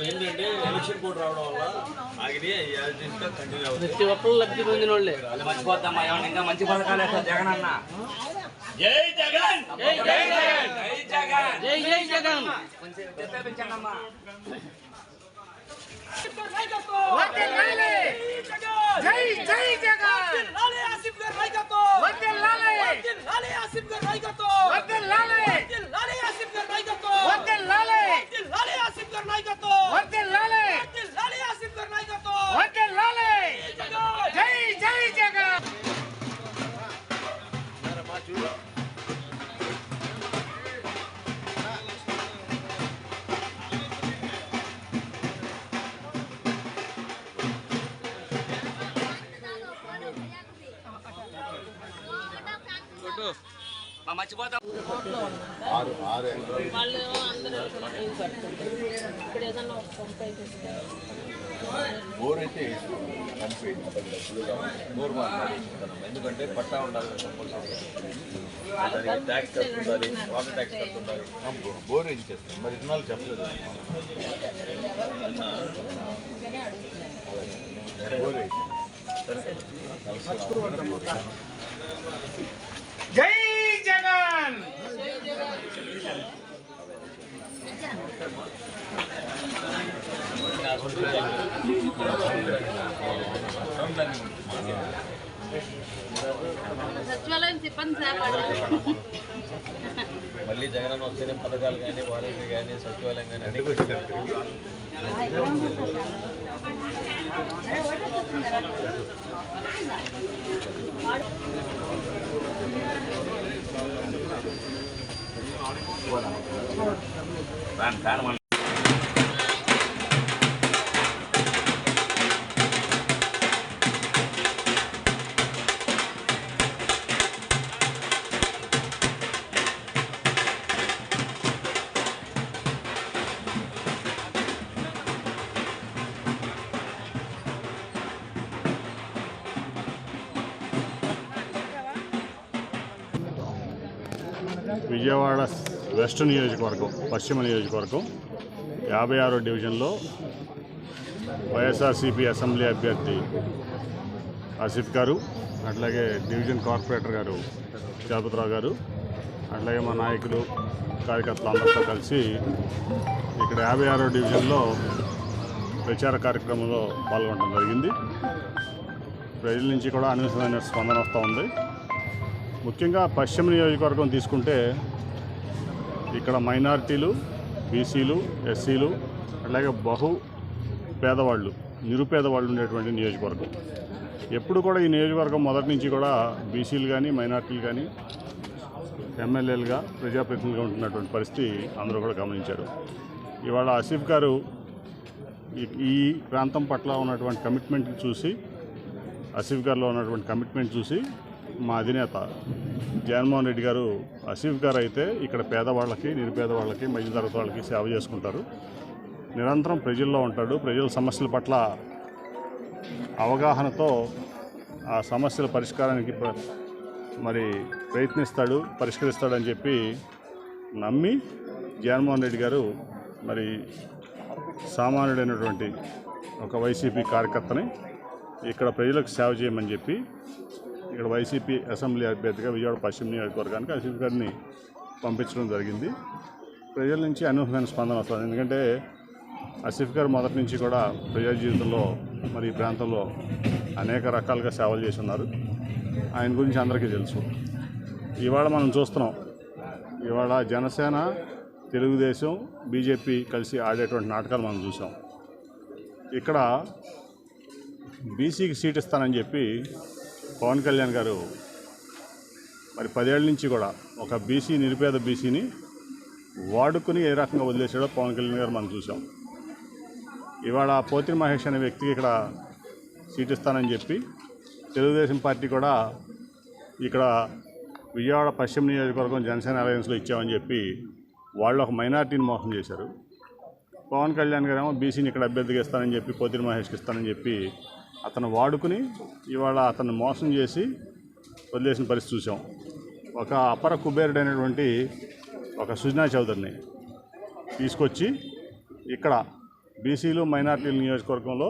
ఏంటంటే election code రావడం వల్ల గా కంటిన్యూ అవుతుంది ప్రతి ఒక్కరు లబ్ధి పొందిన వాళ్ళే. వాళ్ళు మర్చిపోతామా? ఏమన్నా ఇంకా మంచి పథకాలు వేస్తారు? జగన్ అన్న. జై జగన్! జై జై జగన్! జై జగన్! జై జై జగన్ కొంచెం జై మర్చిపోతాం వాళ్ళు అందరూ ఇప్పుడు ఏదన్నా బోర్ అయితే బోర్ ఎందుకంటే పట్టా ఉండాలి దానికి ట్యాక్స్ కట్టుండాలి వాటర్ ట్యాక్స్ కట్టుండాలి బోర్ ఏం చేస్తాం మరి ఇన్నాళ్ళు చెప్పలేదు బోర్ అయితే జై జగన్ సచివాలయం సిబ్బంది మళ్ళీ జగన్ వస్తేనే పథకాలు కానీ వాలంటీ కానీ సచివాలయం కానీ అన్ని ఫ్యాన్ ఫ్యాన్ మన వెస్ట్ నియోజకవర్గం పశ్చిమ నియోజకవర్గం యాభై ఆరో డివిజన్లో వైఎస్ఆర్సీపీ అసెంబ్లీ అభ్యర్థి ఆసిఫ్ గారు అట్లాగే డివిజన్ కార్పొరేటర్ గారు జాపతిరావు గారు అట్లాగే మా నాయకులు కార్యకర్తలు అందరితో కలిసి ఇక్కడ యాభై ఆరో డివిజన్లో ప్రచార కార్యక్రమంలో పాల్గొనడం జరిగింది. ప్రజల నుంచి కూడా అనుసరమైన స్పందన వస్తూ ఉంది. ముఖ్యంగా పశ్చిమ నియోజకవర్గం తీసుకుంటే ఇక్కడ మైనారిటీలు బీసీలు ఎస్సీలు అలాగే బహు పేదవాళ్ళు నిరుపేదవాళ్ళు ఉండేటువంటి నియోజకవర్గం. ఎప్పుడు కూడా ఈ నియోజకవర్గం మొదటి నుంచి కూడా బీసీలు కానీ మైనార్టీలు కానీ ఎమ్మెల్యేలుగా ప్రజాప్రతినిధులుగా ఉంటున్నటువంటి పరిస్థితి అందరూ కూడా గమనించారు. ఇవాళ ఆసిఫ్ గారు ఈ- ఈ ప్రాంతం పట్ల ఉన్నటువంటి కమిట్మెంట్ చూసి ఆసిఫ్ గారిలో ఉన్నటువంటి కమిట్మెంట్ చూసి మా అధినేత జగన్మోహన్ రెడ్డి గారు అసీఫ్ గారు అయితే ఇక్కడ పేదవాళ్ళకి నిరుపేదవాళ్ళకి మధ్యతరగతి వాళ్ళకి సేవ చేసుకుంటారు. నిరంతరం ప్రజల్లో ఉంటాడు. ప్రజల సమస్యల పట్ల అవగాహనతో ఆ సమస్యల పరిష్కారానికి మరి ప్రయత్నిస్తాడు పరిష్కరిస్తాడని చెప్పి నమ్మి జగన్మోహన్ రెడ్డి గారు మరి సామాన్యుడైనటువంటి ఒక వైసీపీ కార్యకర్తని ఇక్కడ ప్రజలకు సేవ చేయమని చెప్పి ఇక్కడ వైసీపీ అసెంబ్లీ అభ్యర్థిగా విజయవాడ పశ్చిమ నియోజకవర్గానికి అసీఫ్ గారిని పంపించడం జరిగింది. ప్రజల నుంచి అనూహ్యమైన స్పందన వస్తుంది. ఎందుకంటే అసిఫ్ గారు మొదటి నుంచి కూడా ప్రజా జీవితంలో మరి ఈ ప్రాంతంలో అనేక రకాలుగా సేవలు చేసి ఉన్నారు ఆయన గురించి అందరికీ తెలుసు. ఇవాళ మనం చూస్తున్నాం. ఇవాళ జనసేన తెలుగుదేశం బీజేపీ కలిసి ఆడేటువంటి నాటకాలు మనం చూసాం ఇక్కడ బీసీకి సీట్ ఇస్తానని చెప్పి పవన్ కళ్యాణ్ గారు మరి పదేళ్ళ నుంచి కూడా ఒక బీసీ నిరుపేద బీసీని వాడుకుని ఏ రకంగా వదిలేసాడో పవన్ కళ్యాణ్ గారు మనం చూసాం ఇవాళ పోతిరి మహేష్ అనే వ్యక్తికి ఇక్కడ సీట్ ఇస్తానని చెప్పి తెలుగుదేశం పార్టీ కూడా ఇక్కడ విజయవాడ పశ్చిమ నియోజకవర్గం జనసేన అలయన్స్లో ఇచ్చామని చెప్పి వాళ్ళు ఒక మైనార్టీని మోసం చేశారు. పవన్ కళ్యాణ్ గారేమో బీసీని ఇక్కడ అభ్యర్థిగా ఇస్తానని చెప్పి పోతిరి మహేష్కి ఇస్తానని చెప్పి అతను వాడుకుని ఇవాళ అతను మోసం చేసి వదిలేసిన పరిస్థితి చూసాం. ఒక అపర కుబేరుడైనటువంటి ఒక సుజనా చౌదరిని తీసుకొచ్చి ఇక్కడ బీసీలు మైనార్టీల నియోజకవర్గంలో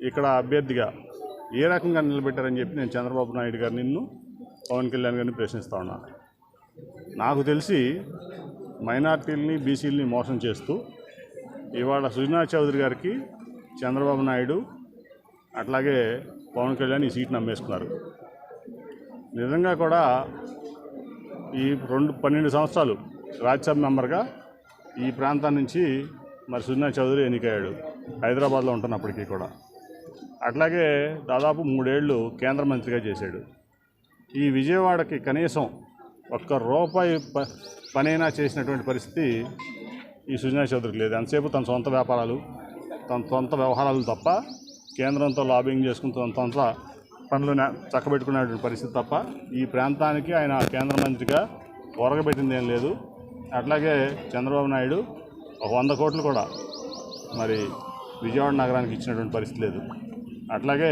ఇక్కడ అభ్యర్థిగా ఏ రకంగా నిలబెట్టారని చెప్పి నేను చంద్రబాబు నాయుడు గారు నిన్ను పవన్ కళ్యాణ్ గారిని ప్రశ్నిస్తా ఉన్నాను నాకు తెలిసి మైనార్టీలని బీసీలని మోసం చేస్తూ ఇవాళ సుజనా చౌదరి గారికి చంద్రబాబు నాయుడు అట్లాగే పవన్ కళ్యాణ్ ఈ సీట్ని అమ్మేసుకున్నారు నిజంగా కూడా ఈ రెండు పన్నెండు సంవత్సరాలు రాజ్యసభ మెంబర్గా ఈ ప్రాంతం నుంచి మరి సుజనా చౌదరి ఎన్నికయ్యాడు హైదరాబాద్లో ఉంటున్నప్పటికీ కూడా. అట్లాగే దాదాపు మూడేళ్ళు కేంద్ర మంత్రిగా చేశాడు. ఈ విజయవాడకి కనీసం ఒక్క రూపాయి ప పనైనా చేసినటువంటి పరిస్థితి ఈ సుజనా చౌదరికి లేదు. ఎంతసేపు తన సొంత వ్యాపారాలు తన సొంత వ్యవహారాలు తప్ప కేంద్రంతో లాబింగ్ చేసుకుని తన పనులు చక్కబెట్టుకునేటువంటి పరిస్థితి తప్ప ఈ ప్రాంతానికి ఆయన కేంద్ర మంత్రిగా ఒరగబెట్టింది ఏం లేదు. అట్లాగే చంద్రబాబు నాయుడు ఒక వంద కోట్లు కూడా మరి విజయవాడ నగరానికి ఇచ్చినటువంటి పరిస్థితి లేదు. అట్లాగే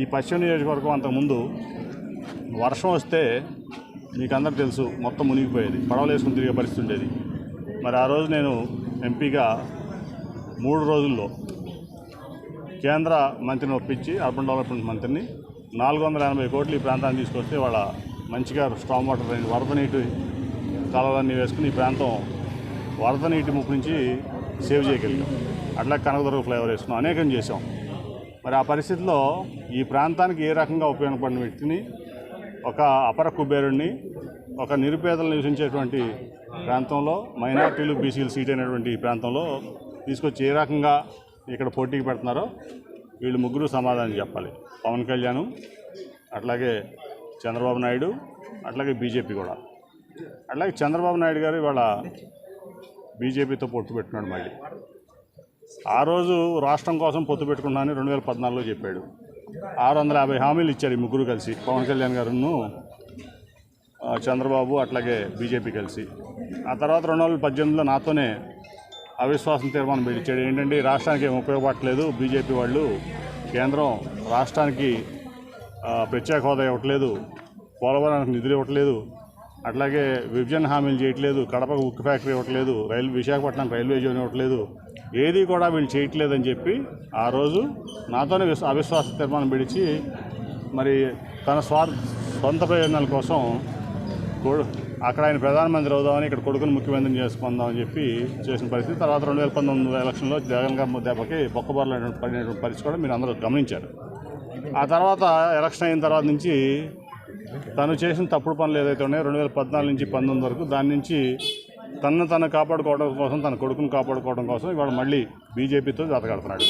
ఈ పశ్చిమ నియోజకవర్గం అంతకుముందు వర్షం వస్తే మీకు అందరు తెలుసు మొత్తం మునిగిపోయేది పడవలు వేసుకుని తిరిగే పరిస్థితి ఉండేది. మరి ఆ రోజు నేను ఎంపీగా మూడు రోజుల్లో కేంద్ర మంత్రిని ఒప్పించి అర్బన్ డెవలప్మెంట్ మంత్రిని నాలుగు వందల ఎనభై కోట్లు ఈ ప్రాంతాన్ని తీసుకొస్తే వాళ్ళ మంచిగా స్టామ్ వాటర్ వరద నీటి కాలువలన్నీ వేసుకుని ఈ ప్రాంతం వరద నీటి ముప్పు నుంచి సేవ్ చేయగలిగాం. అట్లా కనకదుర్గ ఫ్లైఓవర్ వేసుకున్నాం అనేకం చేసాం మరి ఆ పరిస్థితిలో ఈ ప్రాంతానికి ఏ రకంగా ఉపయోగపడిన వ్యక్తిని ఒక అపర కుబేరుణ్ణి ఒక నిరుపేదలు నివసించేటువంటి ప్రాంతంలో మైనార్టీలు బీసీలు సీట్ అయినటువంటి ప్రాంతంలో తీసుకొచ్చి ఏ రకంగా ఇక్కడ పోటీకి పెడుతున్నారో వీళ్ళు ముగ్గురు సమాధానం చెప్పాలి. పవన్ కళ్యాణ్ అట్లాగే చంద్రబాబు నాయుడు అట్లాగే బీజేపీ కూడా. అట్లాగే చంద్రబాబు నాయుడు గారు ఇవాళ బీజేపీతో పొత్తు పెట్టినాడు మళ్ళీ. ఆ రోజు రాష్ట్రం కోసం పొత్తు పెట్టుకున్నానని రెండు వేల పద్నాలుగులో చెప్పాడు. ఆరు వందల యాభై హామీలు ఇచ్చారు ఈ ముగ్గురు కలిసి. పవన్ కళ్యాణ్ గారును చంద్రబాబు అట్లాగే బీజేపీ కలిసి. ఆ తర్వాత రెండు వేల పద్దెనిమిదిలో నాతోనే అవిశ్వాసం తీర్మానం పెట్టించాడు. ఏంటంటే రాష్ట్రానికి ఏం ఉపయోగపడట్లేదు. బీజేపీ వాళ్ళు కేంద్రం రాష్ట్రానికి ప్రత్యేక హోదా ఇవ్వట్లేదు. పోలవరానికి నిధులు ఇవ్వట్లేదు. అట్లాగే విభజన హామీలు చేయట్లేదు. కడపకు ఉక్కు ఫ్యాక్టరీ ఇవ్వట్లేదు. రైలు విశాఖపట్నం రైల్వే జోన్ ఇవ్వట్లేదు. ఏది కూడా వీళ్ళు చేయట్లేదని చెప్పి ఆ రోజు నాతోనే విశ్వ అవిశ్వాస తీర్మానం పిలిచి మరి తన స్వార్ సొంత ప్రయోజనాల కోసం అక్కడ ఆయన ప్రధానమంత్రి అవుదామని ఇక్కడ కొడుకుని ముఖ్యమంత్రిని చేసుకుందామని చెప్పి చేసిన పరిస్థితి. తర్వాత రెండు వేల పంతొమ్మిది ఎలక్షన్లో జగన్ గారి దెబ్బకి బొక్కబొరలు పడినటువంటి పరిస్థితి కూడా మీరు అందరూ గమనించారు. ఆ తర్వాత ఎలక్షన్ అయిన తర్వాత నుంచి తను చేసిన తప్పుడు పనులు ఏదైతే ఉన్నాయో రెండు వేల పద్నాలుగు నుంచి పంతొమ్మిది వరకు దాని నుంచి తనను తను కాపాడుకోవడం కోసం తన కొడుకును కాపాడుకోవడం కోసం ఇవాళ మళ్ళీ బీజేపీతో జతకడుతున్నాడు.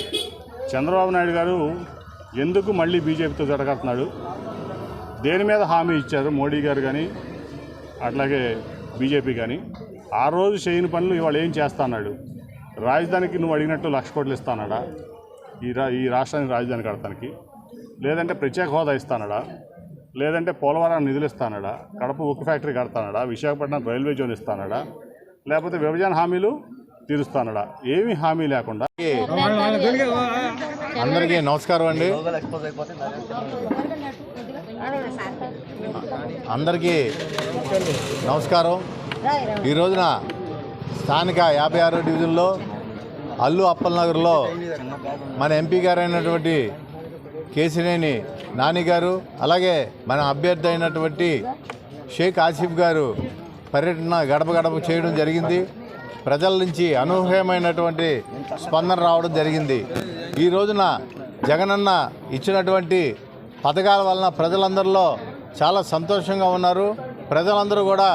చంద్రబాబు నాయుడు గారు ఎందుకు మళ్ళీ బీజేపీతో జతకడుతున్నాడు? దేని మీద హామీ ఇచ్చారు మోడీ గారు కానీ అట్లాగే బీజేపీ కానీ ఆ రోజు చేయని పనులు ఇవాళ ఏం చేస్తా అన్నాడు రాజధానికి నువ్వు అడిగినట్టు లక్ష కోట్లు ఇస్తానడా ఈ రా ఈ రాష్ట్రానికి రాజధాని కడతానికి? లేదంటే ప్రత్యేక హోదా ఇస్తానడా లేదంటే పోలవరం నిధులు ఇస్తానడా కడప ఉక్కు ఫ్యాక్టరీ కడతానడా విశాఖపట్నం రైల్వే జోన్ ఇస్తానడా లేకపోతే విభజన హామీలు తీరుస్తానడా ఏమీ హామీ లేకుండా అందరికీ నమస్కారం అండి. అందరికీ నమస్కారం. ఈ రోజున స్థానిక యాభై ఆరో డివిజన్లో అల్లు అప్పలనగర్లో మన ఎంపీ గారు అయినటువంటి కేసినేని నాని గారు అలాగే మన అభ్యర్థి అయినటువంటి షేక్ ఆసిఫ్ గారు పర్యటన గడప గడప చేయడం జరిగింది. ప్రజల నుంచి అనూహ్యమైనటువంటి స్పందన రావడం జరిగింది. ఈ రోజున జగనన్న ఇచ్చినటువంటి పథకాల వలన ప్రజలందరిలో చాలా సంతోషంగా ఉన్నారు. ప్రజలందరూ కూడా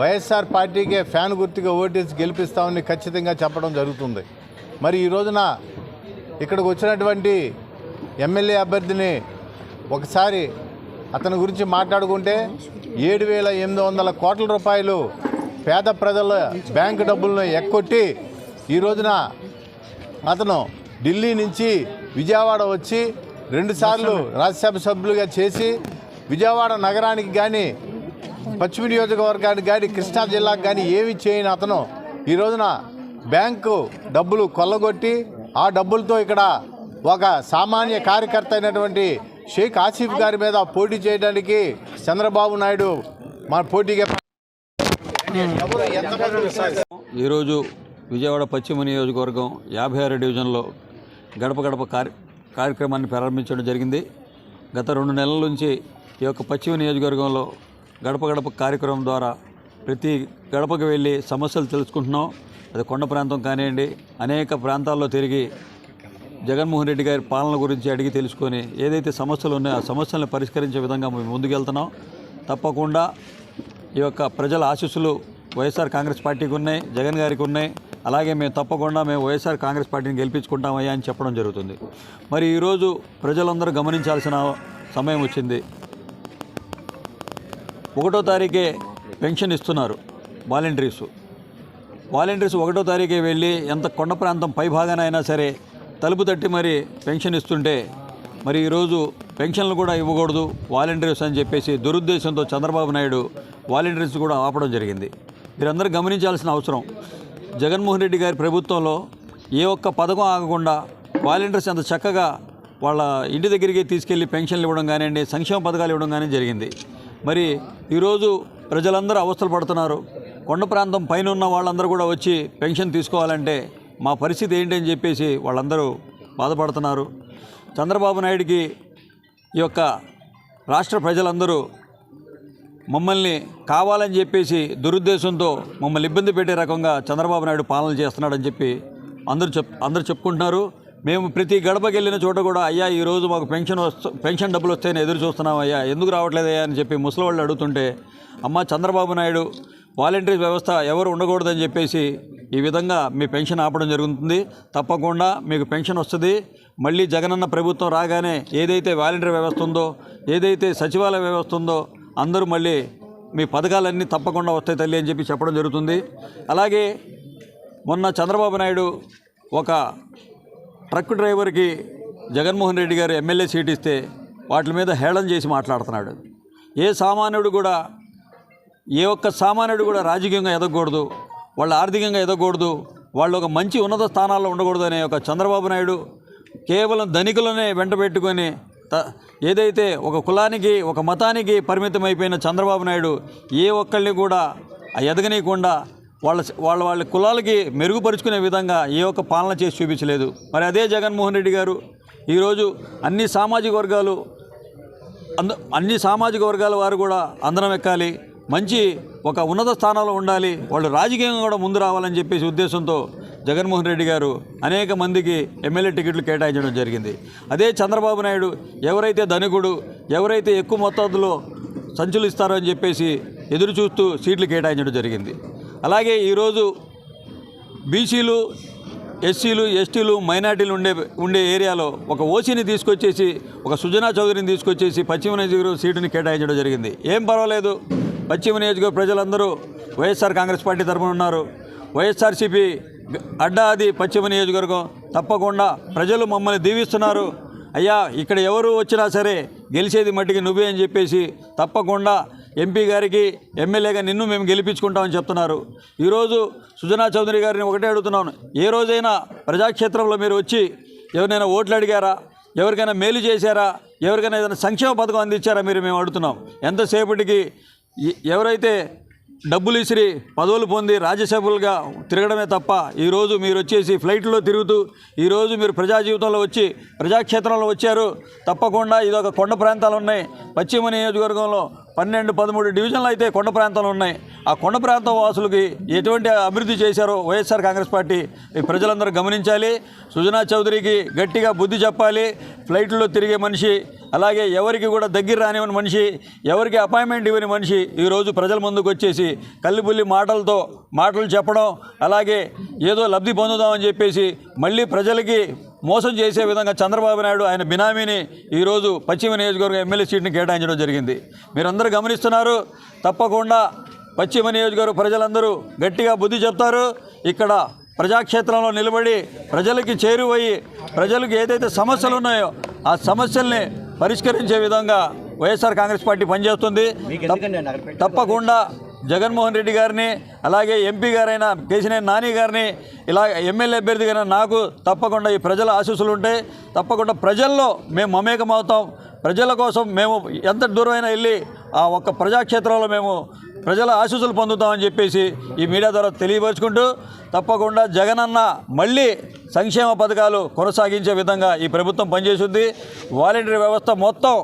వైఎస్ఆర్ పార్టీకే ఫ్యాన్ గుర్తుగా ఓటేసి గెలిపిస్తామని ఖచ్చితంగా చెప్పడం జరుగుతుంది. మరి ఈ రోజున ఇక్కడికి వచ్చినటువంటి ఎమ్మెల్యే అభ్యర్థిని ఒకసారి అతని గురించి మాట్లాడుకుంటే ఏడు వేల ఎనిమిది వందల కోట్ల రూపాయలు పేద ప్రజల బ్యాంకు డబ్బులను ఎక్కొట్టి ఈ రోజున అతను ఢిల్లీ నుంచి విజయవాడ వచ్చి రెండుసార్లు రాజ్యసభ సభ్యులుగా చేసి విజయవాడ నగరానికి కానీ పశ్చిమ నియోజకవర్గానికి కానీ కృష్ణా జిల్లాకు కానీ ఏమి చేయని అతను ఈ రోజున బ్యాంకు డబ్బులు కొల్లగొట్టి ఆ డబ్బులతో ఇక్కడ ఒక సామాన్య కార్యకర్త అయినటువంటి షేక్ ఆసిఫ్ గారి మీద పోటీ చేయడానికి చంద్రబాబు నాయుడు మన పోటీగా ఈరోజు విజయవాడ పశ్చిమ నియోజకవర్గం యాభై ఆరు డివిజన్లో గడప గడప కార్య కార్యక్రమాన్ని ప్రారంభించడం జరిగింది. గత రెండు నెలల నుంచి ఈ యొక్క పశ్చిమ నియోజకవర్గంలో గడప గడప కార్యక్రమం ద్వారా ప్రతి గడపకు వెళ్ళి సమస్యలు తెలుసుకుంటున్నాం. అది కొండ ప్రాంతం కానివ్వండి అనేక ప్రాంతాల్లో తిరిగి జగన్మోహన్ రెడ్డి గారి పాలన గురించి అడిగి తెలుసుకొని ఏదైతే సమస్యలు ఉన్నాయో ఆ సమస్యలను పరిష్కరించే విధంగా మేము ముందుకెళ్తున్నాం. తప్పకుండా ఈ యొక్క ప్రజల ఆశీస్సులు వైఎస్ఆర్ కాంగ్రెస్ పార్టీకి ఉన్నాయి జగన్ గారికి ఉన్నాయి. అలాగే మేము తప్పకుండా మేము వైఎస్ఆర్ కాంగ్రెస్ పార్టీని గెలిపించుకుంటామయ్యా అని చెప్పడం జరుగుతుంది. మరి ఈరోజు ప్రజలందరూ గమనించాల్సిన సమయం వచ్చింది. ఒకటో తారీఖే పెన్షన్ ఇస్తున్నారు వాలంటీర్స్. వాలంటీర్స్ ఒకటో తారీఖే వెళ్ళి ఎంత కొండ ప్రాంతం పైభాగాన అయినా సరే తలుపు తట్టి మరి పెన్షన్ ఇస్తుంటే మరి ఈరోజు పెన్షన్లు కూడా ఇవ్వకూడదు వాలంటీర్స్ అని చెప్పేసి దురుద్దేశంతో చంద్రబాబు నాయుడు వాలంటీర్స్ కూడా ఆపడం జరిగింది. మీరందరూ గమనించాల్సిన అవసరం. జగన్మోహన్ రెడ్డి గారి ప్రభుత్వంలో ఏ ఒక్క పథకం ఆగకుండా వాలంటీర్స్ అంత చక్కగా వాళ్ళ ఇంటి దగ్గరికి తీసుకెళ్ళి పెన్షన్లు ఇవ్వడం కానివ్వండి సంక్షేమ పథకాలు ఇవ్వడం కానీ జరిగింది. మరి ఈరోజు ప్రజలందరూ అవస్థలు పడుతున్నారు. కొండ ప్రాంతం పైన ఉన్న వాళ్ళందరూ కూడా వచ్చి పెన్షన్ తీసుకోవాలంటే మా పరిస్థితి ఏంటి అని చెప్పేసి వాళ్ళందరూ బాధపడుతున్నారు. చంద్రబాబు నాయుడికి ఈ యొక్క రాష్ట్ర ప్రజలందరూ మమ్మల్ని కావాలని చెప్పేసి దురుద్దేశంతో మమ్మల్ని ఇబ్బంది పెట్టే రకంగా చంద్రబాబు నాయుడు పాలన చేస్తున్నాడని చెప్పి అందరూ చెప్ అందరూ చెప్పుకుంటున్నారు. మేము ప్రతి గడపకి వెళ్ళిన చోట కూడా అయ్యా ఈరోజు మాకు పెన్షన్ వస్తు పెన్షన్ డబ్బులు వస్తాయని ఎదురు చూస్తున్నాం అయ్యా ఎందుకు రావట్లేదయ్యా? అని చెప్పి ముసలి వాళ్ళు అడుగుతుంటే అమ్మ చంద్రబాబు నాయుడు వాలంటీర్ వ్యవస్థ ఎవరు ఉండకూడదని చెప్పేసి ఈ విధంగా మీ పెన్షన్ ఆపడం జరుగుతుంది. తప్పకుండా మీకు పెన్షన్ వస్తుంది. మళ్ళీ జగనన్న ప్రభుత్వం రాగానే ఏదైతే వాలంటీర్ వ్యవస్థ ఉందో ఏదైతే సచివాలయ వ్యవస్థ ఉందో అందరూ మళ్ళీ మీ పథకాలన్నీ తప్పకుండా వస్తాయి తల్లి అని చెప్పి చెప్పడం జరుగుతుంది. అలాగే మొన్న చంద్రబాబు నాయుడు ఒక ట్రక్ డ్రైవర్కి జగన్మోహన్ రెడ్డి గారు ఎమ్మెల్యే సీట్ ఇస్తే వాటి మీద హేళన చేసి మాట్లాడుతున్నాడు. ఏ సామాన్యుడు కూడా ఏ ఒక్క సామాన్యుడు కూడా రాజకీయంగా ఎదగకూడదు వాళ్ళు ఆర్థికంగా ఎదగకూడదు వాళ్ళు ఒక మంచి ఉన్నత స్థానాల్లో ఉండకూడదు అనే ఒక చంద్రబాబు నాయుడు కేవలం ధనికులనే వెంట పెట్టుకొని ఏదైతే ఒక కులానికి ఒక మతానికి పరిమితమైపోయిన చంద్రబాబు నాయుడు ఏ ఒక్కళ్ళని కూడా ఎదగనీయకుండా వాళ్ళ వాళ్ళ వాళ్ళ కులాలకి మెరుగుపరుచుకునే విధంగా ఏ ఒక్క పాలన చేసి చూపించలేదు. మరి అదే జగన్మోహన్ రెడ్డి గారు ఈరోజు అన్ని సామాజిక వర్గాలు అంద అన్ని సామాజిక వర్గాల వారు కూడా అందరం ఎక్కాలి. మంచి ఒక ఉన్నత స్థానంలో ఉండాలి. వాళ్ళు రాజకీయంగా కూడా ముందు రావాలని చెప్పేసి ఉద్దేశంతో జగన్మోహన్ రెడ్డి గారు అనేక మందికి ఎమ్మెల్యే టికెట్లు కేటాయించడం జరిగింది. అదే చంద్రబాబు నాయుడు ఎవరైతే ధనికుడు ఎవరైతే ఎక్కువ మొత్తంలో సంచులు ఇస్తారో అని చెప్పేసి ఎదురు చూస్తూ సీట్లు కేటాయించడం జరిగింది. అలాగే ఈరోజు బీసీలు ఎస్సీలు ఎస్టీలు మైనార్టీలు ఉండే ఉండే ఏరియాలో ఒక ఓసీని తీసుకొచ్చేసి ఒక సుజనా చౌదరిని తీసుకొచ్చేసి పశ్చిమ నియోజకవర్గం సీటుని కేటాయించడం జరిగింది. ఏం పర్వాలేదు. పశ్చిమ నియోజకవర్గ ప్రజలందరూ వైఎస్ఆర్ కాంగ్రెస్ పార్టీ తరఫున ఉన్నారు. వైఎస్ఆర్సీపీ అడ్డాది పశ్చిమ నియోజకవర్గం తప్పకుండా ప్రజలు మమ్మల్ని దీవిస్తున్నారు. అయ్యా ఇక్కడ ఎవరు వచ్చినా సరే గెలిచేది మట్టికి నువ్వే అని చెప్పేసి తప్పకుండా ఎంపీ గారికి ఎమ్మెల్యేగా నిన్ను మేము గెలిపించుకుంటామని చెప్తున్నారు. ఈరోజు సుజనా చౌదరి గారిని ఒకటే అడుగుతున్నాను. ఏ రోజైనా ప్రజాక్షేత్రంలో మీరు వచ్చి ఎవరినైనా ఓట్లు అడిగారా? ఎవరికైనా మేలు చేశారా? ఎవరికైనా ఏదైనా సంక్షేమ పథకం అందించారా మీరు మేము అడుగుతున్నాం. ఎంతసేపటికి ఎవరైతే డబ్బులు ఇసిరి పదవులు పొంది రాజ్యసభలుగా తిరగడమే తప్ప ఈరోజు మీరు వచ్చేసి ఫ్లైట్లో తిరుగుతూ ఈరోజు మీరు ప్రజా జీవితంలో వచ్చి ప్రజాక్షేత్రంలో వచ్చారు. తప్పకుండా ఇదొక కొండ ప్రాంతాలు ఉన్నాయి. పశ్చిమ నియోజకవర్గంలో పన్నెండు పదమూడు డివిజన్లు అయితే కొండ ప్రాంతాలు ఉన్నాయి. ఆ కొండ ప్రాంతం వాసులకి ఎటువంటి అభివృద్ధి చేశారో వైఎస్ఆర్ కాంగ్రెస్ పార్టీ ఈ ప్రజలందరూ గమనించాలి. సుజనా చౌదరికి గట్టిగా బుద్ధి చెప్పాలి. ఫ్లైట్లో తిరిగే మనిషి అలాగే ఎవరికి కూడా దగ్గర రానివ్వని మనిషి ఎవరికి అపాయింట్మెంట్ ఇవ్వని మనిషి ఈరోజు ప్రజల ముందుకు వచ్చేసి కల్లిపుల్లి మాటలతో మాటలు చెప్పడం అలాగే ఏదో లబ్ధి పొందుదామని చెప్పేసి మళ్ళీ ప్రజలకి మోసం చేసే విధంగా చంద్రబాబు నాయుడు ఆయన బినామీని ఈరోజు పశ్చిమ నియోజకవర్గం ఎమ్మెల్యే సీట్ని కేటాయించడం జరిగింది. మీరందరూ గమనిస్తున్నారు తప్పకుండా పశ్చిమ నియోజకవర్గ ప్రజలందరూ గట్టిగా బుద్ధి చెప్తారు. ఇక్కడ ప్రజాక్షేత్రంలో నిలబడి ప్రజలకి చేరువయ్యి ప్రజలకు ఏదైతే సమస్యలు ఉన్నాయో ఆ సమస్యల్ని పరిష్కరించే విధంగా వైఎస్ఆర్ కాంగ్రెస్ పార్టీ పనిచేస్తుంది. తప్ప- తప్పకుండా జగన్మోహన్ రెడ్డి గారిని అలాగే ఎంపీ గారైన కేసినేని నాని గారిని ఇలా ఎమ్మెల్యే అభ్యర్థిగా నాకు తప్పకుండా ఈ ప్రజల ఆశీస్సులు ఉంటాయి. తప్పకుండా ప్రజల్లో మేము మమేకం అవుతాం ప్రజల కోసం మేము ఎంత దూరమైనా వెళ్ళి ఆ ఒక్క ప్రజాక్షేత్రంలో మేము ప్రజల ఆశీస్సులు పొందుతామని చెప్పేసి ఈ మీడియా ద్వారా తెలియపరుచుకుంటూ తప్పకుండా జగనన్న మళ్ళీ సంక్షేమ పథకాలు కొనసాగించే విధంగా ఈ ప్రభుత్వం పనిచేస్తుంది. వాలంటీర్ వ్యవస్థ మొత్తం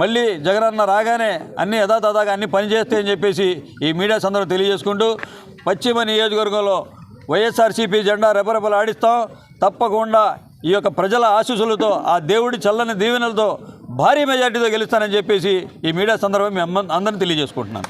మళ్ళీ జగనన్న రాగానే అన్ని యథాతథాగా అన్ని పనిచేస్తాయని చెప్పేసి ఈ మీడియా సందర్భం తెలియజేసుకుంటూ పశ్చిమ నియోజకవర్గంలో వైఎస్ఆర్సీపీ జెండా రెపరెపలు ఆడిస్తాం తప్పకుండా ఈ యొక్క ప్రజల ఆశీస్సులతో ఆ దేవుడి చల్లని దీవెనలతో భారీ మెజార్టీతో గెలుస్తానని చెప్పేసి ఈ మీడియా సందర్భం మేము అమ్మ అందరిని తెలియజేసుకుంటున్నాను.